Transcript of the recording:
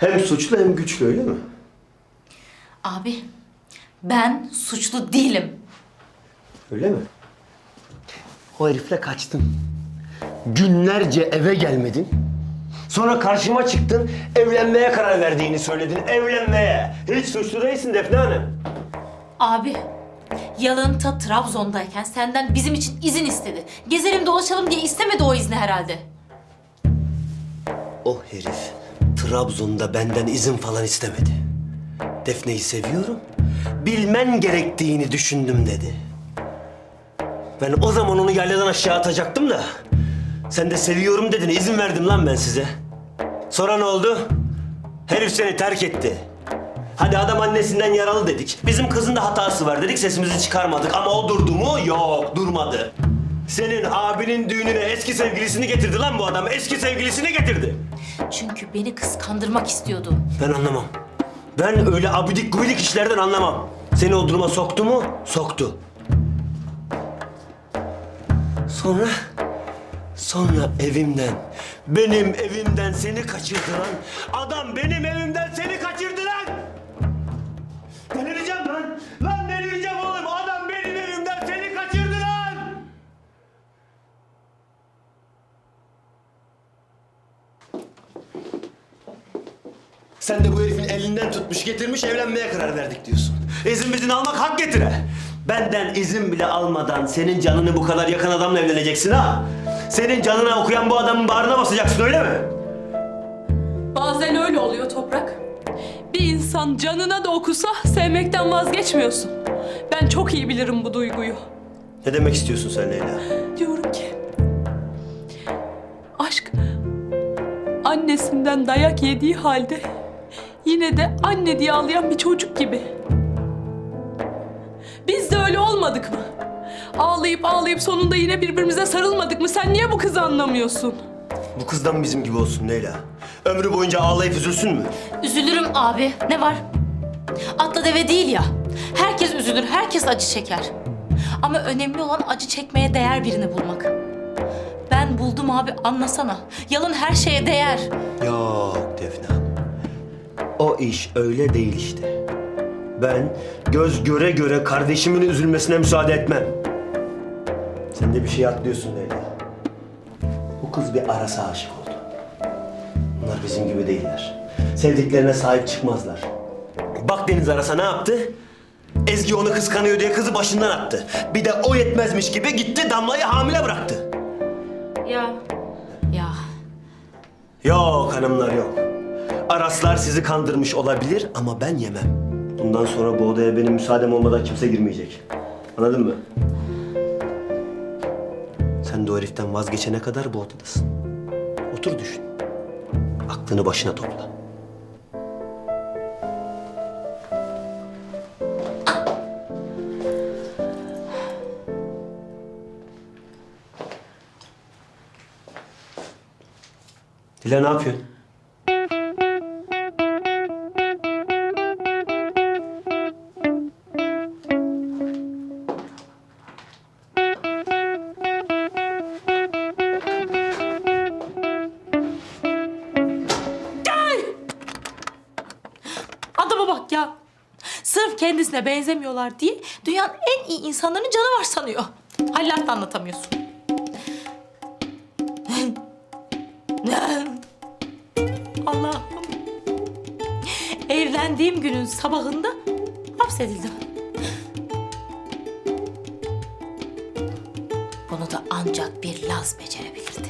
Hem suçlu hem güçlü öyle mi? Abi ben suçlu değilim. Öyle mi? O herifle kaçtın. Günlerce eve gelmedin. Sonra karşıma çıktın, evlenmeye karar verdiğini söyledin. Evlenmeye. Hiç suçlu değilsin Defne Hanım. Abi Yalın ta Trabzon'dayken senden bizim için izin istedi. Gezelim dolaşalım diye istemedi o izni herhalde. O herif Trabzon'da benden izin falan istemedi. Defne'yi seviyorum, bilmen gerektiğini düşündüm dedi. Ben o zaman onu yayladan aşağı atacaktım da... ...sen de seviyorum dedin, izin verdim lan ben size. Sonra ne oldu? Herif seni terk etti. Hadi adam annesinden yaralı dedik. Bizim kızın da hatası var dedik, sesimizi çıkarmadık. Ama o durdu mu? Yok, durmadı. Senin abinin düğününe eski sevgilisini getirdi lan bu adam. Eski sevgilisini getirdi. Çünkü beni kıskandırmak istiyordu. Ben anlamam. Ben öyle abidik gubidik işlerden anlamam. Seni o duruma soktu mu? Soktu. Sonra? Sonra evimden, benim evimden seni kaçırdı lan. Adam benim evimden seni kaçırdı lan. Sen de bu herifin elinden tutmuş getirmiş evlenmeye karar verdik diyorsun. İzin bizim almak hak getire. Benden izin bile almadan senin canını bu kadar yakan adamla evleneceksin ha. Senin canına okuyan bu adamın bağrına basacaksın öyle mi? Bazen öyle oluyor Toprak. Bir insan canına da okusa sevmekten vazgeçmiyorsun. Ben çok iyi bilirim bu duyguyu. Ne demek istiyorsun sen Leyla? Diyorum ki... Aşk annesinden dayak yediği halde yine de anne diye ağlayan bir çocuk gibi. Biz de öyle olmadık mı? Ağlayıp ağlayıp sonunda yine birbirimize sarılmadık mı? Sen niye bu kızı anlamıyorsun? Bu kızdan bizim gibi olsun Leyla. Ömrü boyunca ağlayıp üzülsün mü? Üzülürüm abi. Ne var? Atla deve değil ya. Herkes üzülür, herkes acı çeker. Ama önemli olan acı çekmeye değer birini bulmak. Ben buldum abi anlasana. Yalın her şeye değer. Yok Defne. O iş öyle değil işte. Ben göz göre göre kardeşimin üzülmesine müsaade etmem. Sen de bir şey atlıyorsun Leyla. Bu kız bir arasa aşık oldu. Bunlar bizim gibi değiller. Sevdiklerine sahip çıkmazlar. Bak Deniz Arasa ne yaptı? Ezgi onu kıskanıyor diye kızı başından attı. Bir de o yetmezmiş gibi gitti Damla'yı hamile bıraktı. Ya. Ya. Yok hanımlar yok. Araslar sizi kandırmış olabilir ama ben yemem. Bundan sonra bu odaya benim müsaadem olmadan kimse girmeyecek. Anladın mı? Sen de o heriften vazgeçene kadar bu odadasın. Otur düşün. Aklını başına topla. Dila ne yapıyorsun? Adama bak ya. Sırf kendisine benzemiyorlar diye dünyanın en iyi insanların canı var sanıyor. Hallat da anlatamıyorsun. Allah'ım. Evlendiğim günün sabahında hapsedildim. Bunu da ancak bir Laz becerebilirdi.